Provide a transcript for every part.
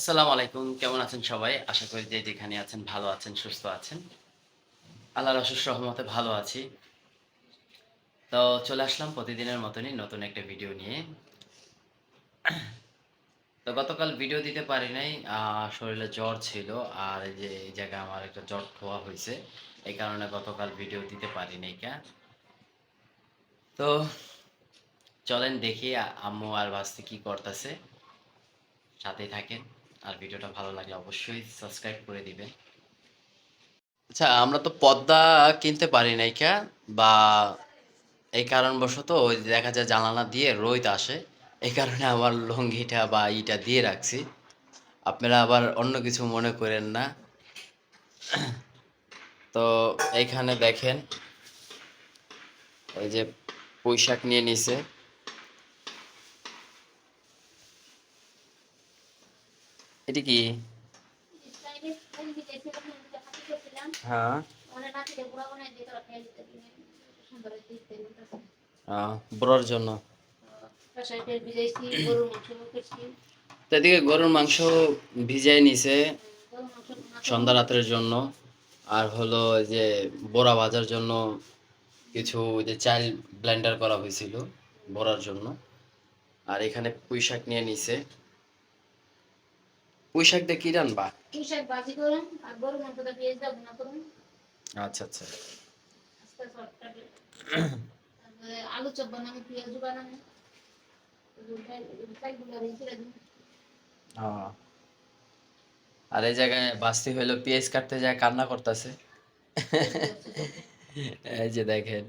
আসসালামু আলাইকুম, কেমন আছেন সবাই? আশা করি যে যেখানে আছেন ভালো আছেন, সুস্থ আছেন। আল্লাহর অশেষ রহমতে ভালো আছি। তো চলে আসলাম প্রতিদিনের মতনই নতুন একটা ভিডিও নিয়ে। তো গতকাল ভিডিও দিতে পারি নাই শরীরে জ্বর ছিল আর এই যে এই জায়গায় আমার একটা জ্বর খোয়া হয়েছে, এই কারণে গতকাল ভিডিও দিতে পারি নাই কা। তো চলেন দেখি আম্মু আর বাস্তি কি করতেছে সাথে থাকেন। আর ভিডিওটা ভালো লাগলে অবশ্যই সাবস্ক্রাইব করে দিবেন আচ্ছা আমরা তো পর্দা কিনতে পারি নাই কা? বা এই কারণবশত ওই দেখা যায় জানালা দিয়ে রোদ আসে। এই কারণে আমার লুঙ্গিটা বা ইটা দিয়ে রাখছি। আপনারা আবার অন্য কিছু মনে করেন না। তো এখানে দেখেন ওই যে পুঁইশাক নিয়ে নিছে। এটি কি? হ্যাঁ। জন্য। তো এদিকে গরুর মাংস ভিজাই নিছে সন্ধ্যা রাতের জন্য। আর হলো যে বড়া ভাজার জন্য কিছু যে চাল ব্লেন্ডার করা হয়েছিল বড়ার জন্য। আর এখানে পুঁই শাক নিয়ে নিছে। পুঁই শাক দিয়ে কি রানবা? আচ্ছা আচ্ছা। আলু চপ বানাবো পেঁয়াজ বানাবো। আর এই জায়গায় বাস্তি হইল পেঁয়াজ কাটতে যায় কান্না করতেছে। এই যে দেখেন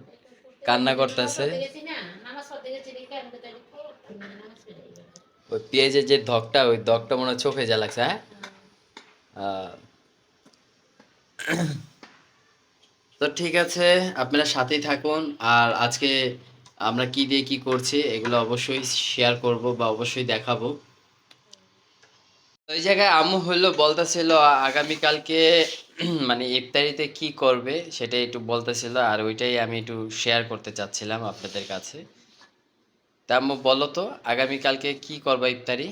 কান্না করতেছে নামাজ পড়তে গেছি রেখে আমি তো তাই নামাজ পড়ে গেছি। ওই পেঁয়াজের যে ধকটা, ওই ধকটা মনে হয় চোখে যা লাগছে হ্যাঁ? তো ঠিক আছে, আপনারা সাথেই থাকুন। আর আজকে আমরা কি দিয়ে কি করছি, এগুলো অবশ্যই শেয়ার করব বা অবশ্যই দেখাবো। ওই জায়গায় আম্মু হইল, বলতেছিল, আগামীকালকে মানে ইফতারিতে কি করবে সেটা একটু বলতেছিল, আর ওইটাই আমি একটু শেয়ার করতে চাচ্ছিলাম আপনাদের কাছে। তা আম্মু বলো তো আগামীকালকে কি করবা ইফতারি?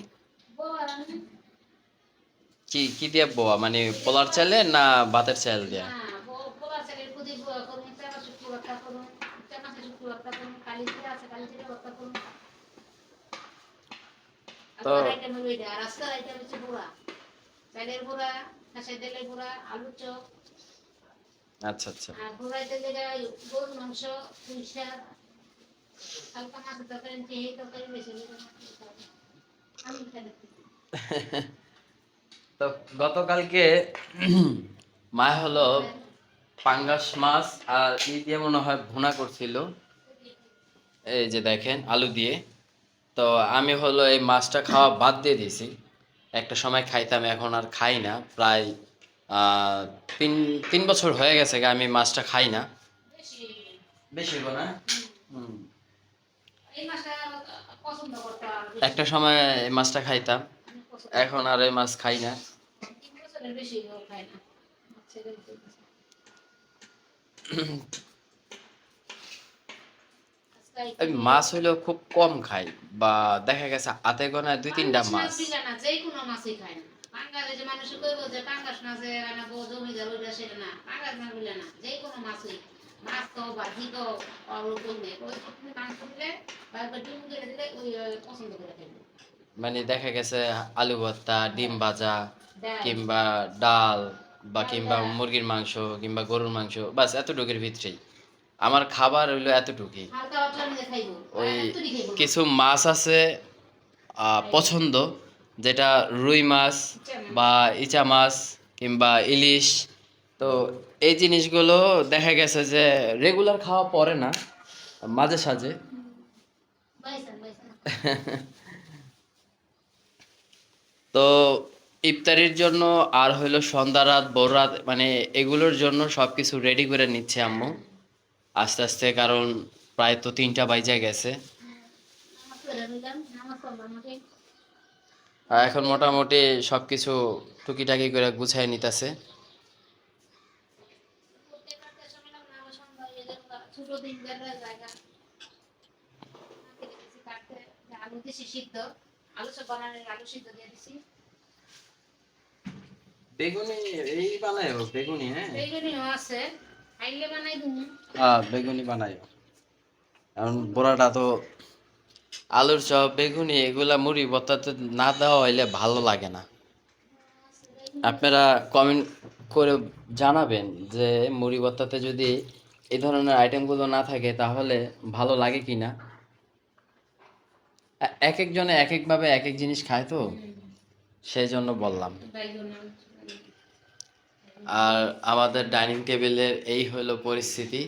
কি কি দিয়ে বোয়া? মানে পোলার চালে না ভাতের চাল দিয়া? করুন। তো- আচ্ছা আচ্ছা। আর গরুর মাংস, পুঁই শাক, তো গতকালকে মা হলো পাঙ্গাস মাছ আর ই দিয়ে মনে হয় ভুনা করছিল। এই যে দেখেন, আলু দিয়ে। তো আমি হলো এই মাছটা খাওয়া বাদ দিয়ে দিয়েছি। একটা সময় খাইতাম, এখন আর খাই না। প্রায় তিন তিন বছর হয়ে গেছে আমি মাছটা খাই না। বেশি না? হুম এই মাছটা পছন্দ করতাম একটা সময় এই মাছটা খাইতাম এখন আর এই মাছ খাই না মাছ হইলেও খুব কম খাই বা দেখা গেছে হাতে গোনায় দুই তিনটা মাছ না, যে কোনো মাছই খায় না। মানুষে যে পাঙ্গাস মাছে রান্না বউ জমিদার ওইটা সেটা না। পাঙ্গাস মাছ বলে না, যে কোনো মাছই। মাছ ওই করলে। বা একবার ডিম কেটে দিলে ওই ওই পছন্দ করে খাইবে। মানে দেখা গেছে আলু ভর্তা ডিম ভাজা কিংবা ডাল বা কিংবা মুরগির মাংস কিংবা গরুর মাংস বাস এতটুকুর ভিতরেই আমার খাবার হইল এতটুকুই খাইবো। ওই আর এতটুকুই খাইবো না। কিছু মাছ আছে পছন্দ যেটা রুই মাছ বা ইচা মাছ কিংবা ইলিশ তো এই জিনিসগুলো দেখা গেছে যে রেগুলার খাওয়া পড়ে না, মাঝে সাঝে। তো ইফতারির জন্য আর হইল সন্ধ্যা রাত বড় রাত মানে এগুলোর জন্য সব কিছু রেডি করে নিচ্ছে আম্মু। আস্তে আস্তে, কারণ প্রায় তো তিনটা বাইজে গেছে। এখন মোটামুটি সব কিছু টুকিটাকি করে গুছাই নিতেছে প্রত্যেকটা সময় না নামাজ সন্ধ্যা হয়ে যায়, ছোট দিন জায়গা কাটতে আলু দিছি সিদ্ধ আলু সব বানানোর আলু সিদ্ধ দিয়ে দিছি। বেগুনি এই বানায় বেগুনি হ্যাঁ? বেগুনিও আছে খাইলে বানাই তুমি হ্যাঁ বেগুনি কারণ বড়াটা তো আলুর চপ বেগুনি এগুলা মুড়ি ভর্তাতে না দেওয়া হইলে ভালো লাগে না। আপনারা কমেন্ট করে জানাবেন যে মুড়ি ভর্তাতে যদি এই ধরনের আইটেমগুলো না থাকে, তাহলে ভালো লাগে কি না এক একজনে এক একভাবে এক এক জিনিস খায় তো? সেই জন্য বললাম। আর আমাদের ডাইনিং টেবিলের এই হলো পরিস্থিতি।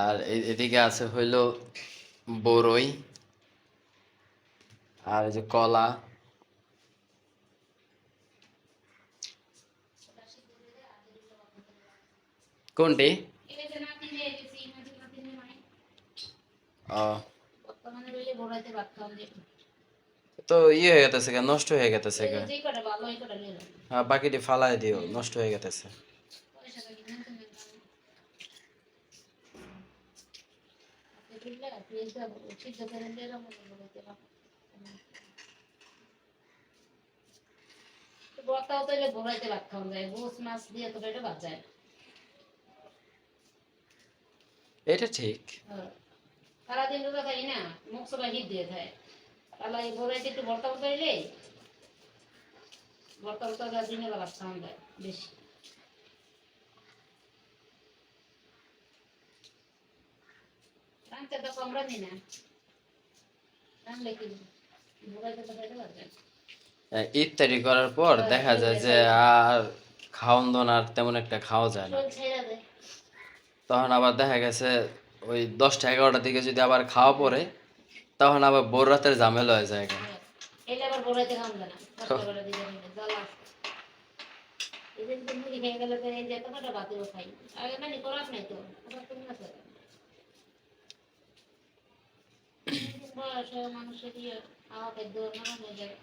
আর এদিকে আছে হইল বরই। আর যে কলা কোনটি এটা যে নাতি নিয়ে গেছি নাতি নাতি নিয়ে নাই ও বর্তমানে রইলে বড়াইতে ভাত খাওয়া দিয়ে তো ইয়ে হয়ে গেতেছে গা, নষ্ট হয়ে গেতেছে। হ্যাঁ বাকিটি ফালাই দিও নষ্ট হয়ে গেতেছে। বর্তাও তাইলে বড়াইতে ভাত খাওয়া যায় গোস মাছ দিয়ে তো এটা ভাত যায় না। এটা ঠিক। হ্যাঁ। সারাদিন রোজা থাকি না মুখ সবাই হিট দিয়ে থাকে তাহলে এই বড়াইতে একটু ভর্তা ভর্তা হইলে ভর্তা ভর্তা দিনে বেলা খাওয়া যায় বেশি। রানতে তো কম রাঁধি না। রানলে কি বড়াইতে তো খাইতে পারবে? ইফতারি করার পর দেখা যায় যে আর খাওয়ন দাওন আর তেমন একটা খাওয়া যায় না। তখন আবার দেখা গেছে ওই দশটা এগারোটার দিকে যদি আবার খাওয়া পড়ে তখন আবার বোর রাতের ঝামেলা হয়ে যায় গা। এটা আবার বড়াইতে খাওয়া যায় না দশটা করে দিকে নিলে জ্বালা এদিন তো মুড়ি খেয়ে গেলে তো এই যে এতটা বাতিও খাই আগে মানে মানুষের ইয়ে হয়ে যায়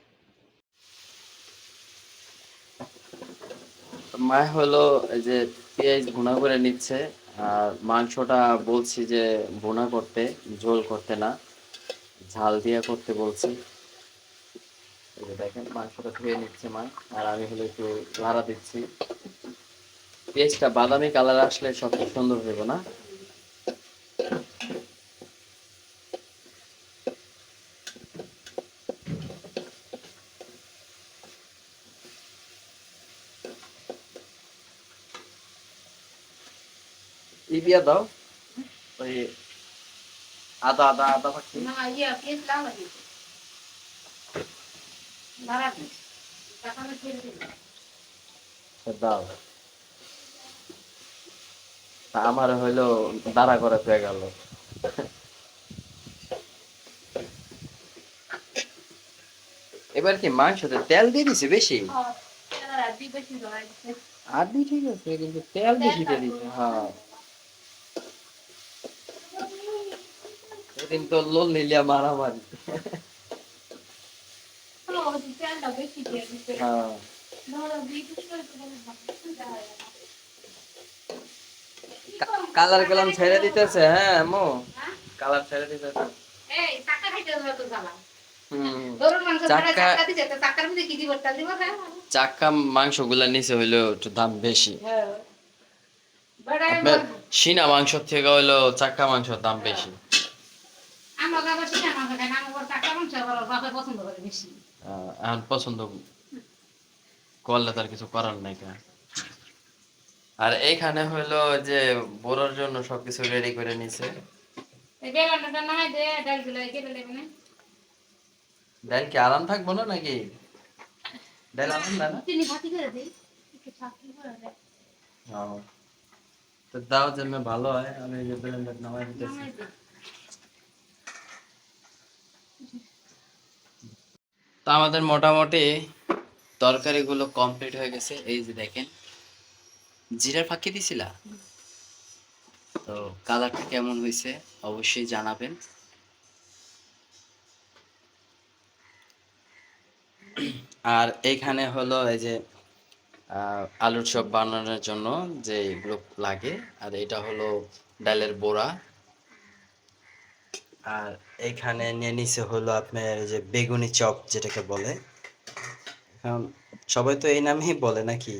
মা হলো এই যে পেঁয়াজ ভুনা করে নিচ্ছে আর মাংসটা বলছি যে বোনা করতে, ঝোল করতে না, ঝাল দিয়ে করতে বলছি। দেখেন, মাংসটা ধুয়ে নিচ্ছে মা, আর আমি হলে একটু ভাড়া দিচ্ছি। পেঁয়াজটা বাদামি কালার আসলে সবচেয়ে সুন্দর হইব না? ই দিয়া দাও ওই আদা আদা আদা পাখি না ইয়ে পেঁয়াজ লাল লাগে দাঁড়া টাকা দাও আমার হইল দাঁড়া করে পেয়ে গেল এবার কি মাংসতে তেল দিয়ে দিছে বেশি আর ঠিক আছে কিন্তু তেল বেশি দিয়ে দিছে হ্যাঁ সেদিন তো লোল নিলিয়া মারামারি। হ্যাঁ। কালার কালাম ছেড়ে দিতেছে হ্যাঁ মো। কালার ছেড়ে দিতেছে। গরুর মাংস মাংসগুলা নিচে হইল একটু দাম বেশি। হ্যাঁ। সিনা মাংস থেকে হইল চাক্কা মাংসের দাম বেশি। আমার আবার সিনা না আমার টাকা মাংস আবার বাপে পছন্দ করে বেশি। এখন পছন্দ করলে তার কিছু করার নাই কেন আর এইখানে হইল যে বড়োর জন্য সবকিছু রেডি করে নিছে। ডাল কি আরাম থাকব না নাকি? ডাল আরাম না। তো দাও যে ভালো হয় আমি নামাই দিতেছি নামাই দে তো আমাদের মোটামুটি তরকারিগুলো কমপ্লিট হয়ে গেছে। এই যে দেখেন জিরার ফাঁকি দিছিলা? তো কালারটা কেমন হয়েছে অবশ্যই জানাবেন। আর এইখানে হলো এই যে আলুর চপ বানানোর জন্য যে লাগে, আর এটা হলো ডালের বড়া। আর এখানে নিয়ে নিছে হলো আপনার যে বেগুনি চপ যেটাকে বলে। এখন সবাই তো এই নামেই বলে নাকি?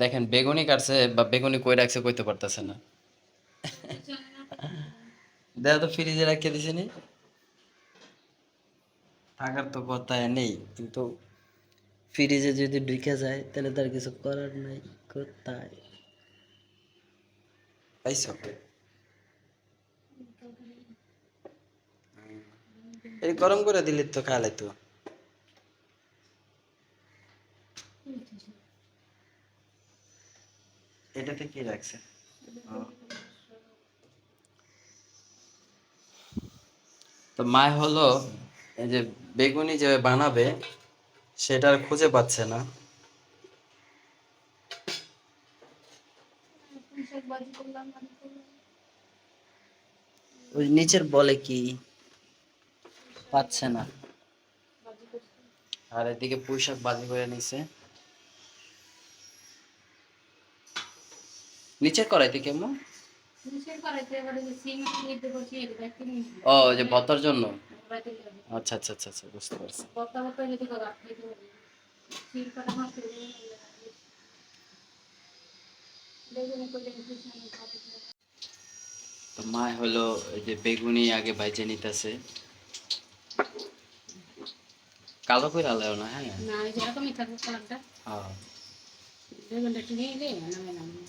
দেখেন বেগুনি কাটছে বা বেগুনি কই রাখছে কইতে পারতেছে না। দেখো তো ফ্রিজে রাখিয়ে দিছি নি। থাকার তো কথা নেই কিন্তু ফ্রিজে যদি ঢুকে যায় তাহলে তার কিছু করার নাই কোথায়? পাইছো? এই গরম করে দিলে তো খালে তো। এটাতে কি রাখছে? ও। তো মা হলো এই যে বেগুনি যে বানাবে সেটা আর খুঁজে পাচ্ছে না। ওই নিচের বলে কি পাচ্ছে না। আর এদিকে পুঁই শাক বাজি করে নিছে। নিচের কড়াইতে কেমন নিচের কড়াইতে এবারে যে সিম নিতে বসি এটা একটু ও ওই যে ভর্তার জন্য? আচ্ছা আচ্ছা আচ্ছা আচ্ছা বুঝতে পারছি। তো মা হলো এই যে বেগুনি আগে ভাইজে নিতেছে। কালো করে আলাও না হ্যাঁ? না এই যে এরকমই থাকবে কালারটা হ্যাঁ। বেগুনটা একটু নিয়ে এলে নামে নামে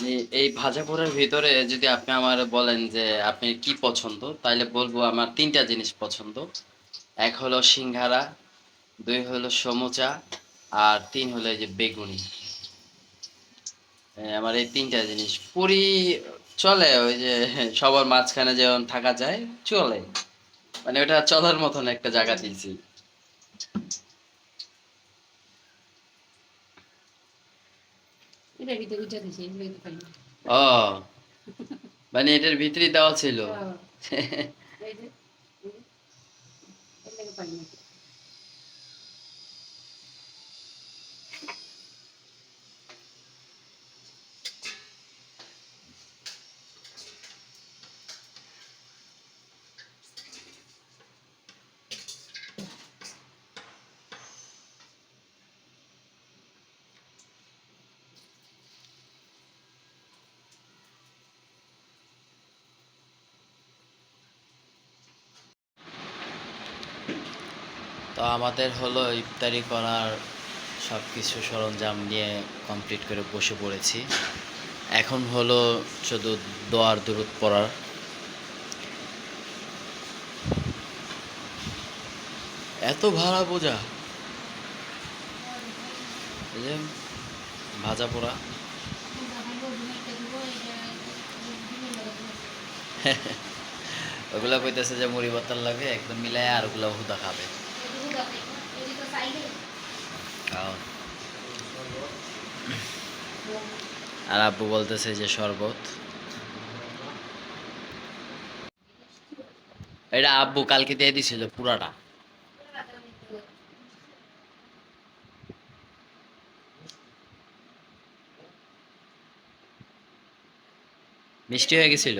এই- ভাজা পোড়ার ভিতরে যদি আপনি আমার বলেন যে আপনি কি পছন্দ তাহলে বলব আমার তিনটা জিনিস পছন্দ। এক হলো সিঙ্গারা, দুই হলো সমুচা, আর তিন হলো এই যে বেগুনি। আমার এই তিনটা জিনিস। পুরি চলে, ওই যে সবার মাঝখানে যেমন থাকা যায়, চলে। মানে ওটা চলার মতন একটা জায়গা দিয়েছি এটা ভিতরে উঠে দিছি এগুলো তো পাই না ও মানে এটার ভিতরে দেওয়া ছিল। তো আমাদের হলো ইফতারি করার সব কিছু সরঞ্জাম নিয়ে কমপ্লিট করে বসে পড়েছি। এখন হলো শুধু দোয়ার দূরত পড়ার। এত ভাড়া বোঝা। যে ভাজা পোড়া। ওগুলা কইতেছে যে মুড়ি বোতল লাগে, একদম মিলাই আর ওগুলা হুদা খাবে। আর আব্বু বলতেছে যে শরবত। এটা আব্বু কালকে দিয়ে দিছিল পুরাটা। মিষ্টি হয়ে গেছিল?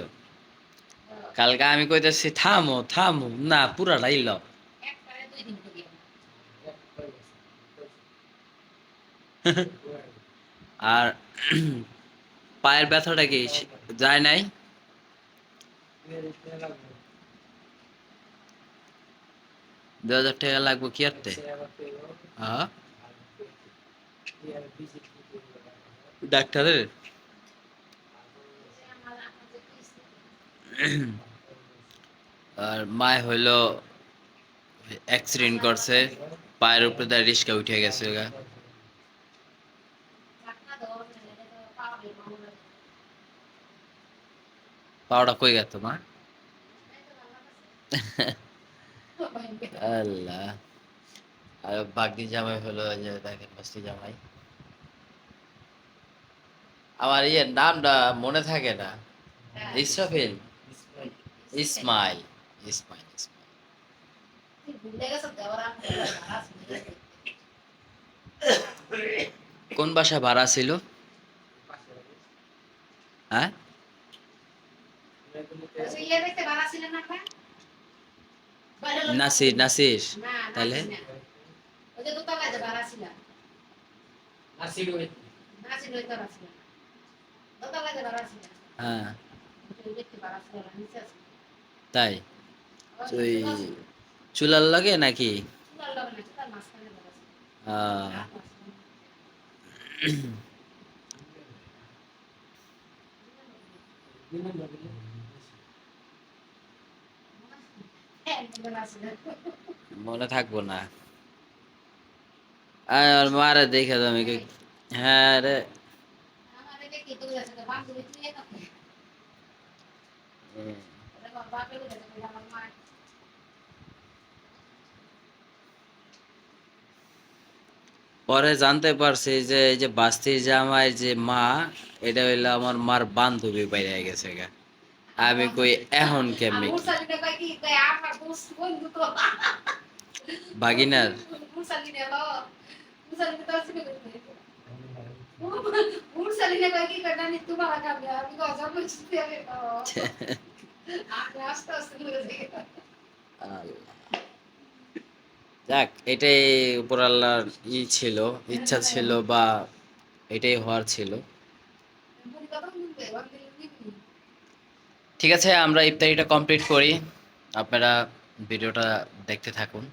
কালকে আমি কইতেছি, থামো থামো, না পুরাটাই ল আর পায়ের ব্যথাটা কি যায় নাই? দু হাজার টাকা লাগবে কি আরতে হ্যাঁ ডাক্তারের? আর মায় হইল অ্যাক্সিডেন্ট করছে পায়ের উপরে তার রিস্কা উঠে গেছে গা। পাওয়াটা কই গেল তোমার? আল্লাহ। আর বাগদি জামাই হলো যে দেখেন বস্তি জামাই। আমার ইয়ের নামটা মনে থাকে না। ইসরাফিল। ইসমাইল। ইসমাইল। ইসমাইল কোন বাসা ভাড়া ছিল? হ্যাঁ ওই যে ইয়ে দেখতে ভাড়া ছিলেন না আপনার? বাইরে লোক- নাসির নাসির তাহলে? হ্যাঁ। তাই ওই ওই চুলার লাগে নাকি। আহ, হাত মাঝখানে। হ্যাঁ, ভাড়া ছিলেন। মনে থাকব না। আর মারে দেখে তো আমি কি- হ্যাঁ রে। পরে জানতে পারছি যে, এই যে বাস্তির জামাই যে মা, এটা হইল আমার মার বান্ধবী বাইরে গেছে গা। আমি কই এখন কেমনে আল্লাহ। যাক এটাই উপর আল্লাহর ই ছিল ইচ্ছা ছিল বা এটাই হওয়ার ছিল বুড়ি কথা শুনবে বন্ধু নিবি ঠিক আছে আমরা ইফতারিটা কমপ্লিট করি। আপনারা ভিডিওটা দেখতে থাকুন।